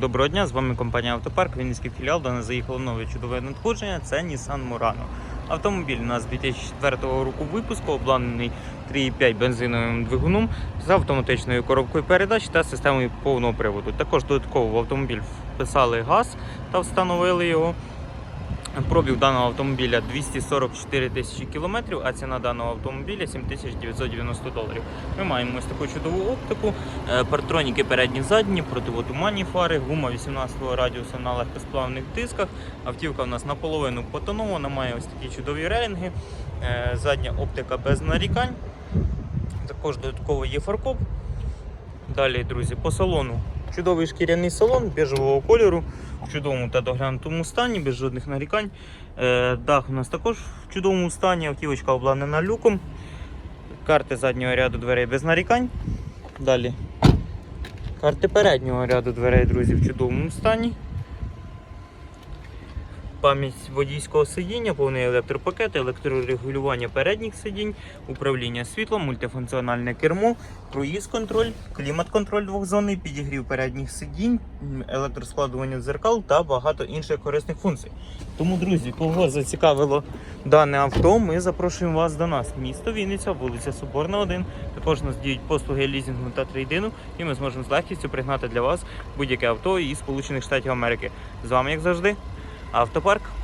Доброго дня, з вами компанія Автопарк, Вінницький філіал, до нас заїхало нове чудове надходження, це Nissan Murano. Автомобіль у нас 2004 року випуску, обладнаний 3,5 бензиновим двигуном з автоматичною коробкою передач та системою повного приводу. Також додатково в автомобіль вписали газ та встановили його. Пробіг даного автомобіля 244 тисячі кілометрів, а ціна даного автомобіля 7990 доларів. Ми маємо ось таку чудову оптику, е, партроніки передні задні, противотуманні фари, гума 18-го радіусу на легкосплавних дисках. Автівка у нас наполовину потонована, має ось такі чудові релінги, е, задня оптика без нарікань. Також додатково є фаркоп. Далі, друзі, по салону. Чудовий шкіряний салон біжевого кольору, в чудовому та доглянутому стані, без жодних нарікань. Е, дах у нас також в чудовому стані, автівочка обладнана люком. Карти заднього ряду дверей без нарікань. Далі. Карти переднього ряду дверей, друзі, в чудовому стані. Пам'ять водійського сидіння, повний електропакет, електрорегулювання передніх сидінь, управління світлом, мультифункціональне кермо, круїз-контроль, клімат-контроль двохзонний, підігрів передніх сидінь, електроскладування дзеркал та багато інших корисних функцій. Тому, друзі, кого зацікавило дане авто, ми запрошуємо вас до нас. Місто Вінниця, вулиця Соборна, 1. Також нас діють послуги лізінгу та трейдину, і ми зможемо з легкістю пригнати для вас будь-яке авто із Сполучених Штатів Америки. З вами, як завжди, автопарк.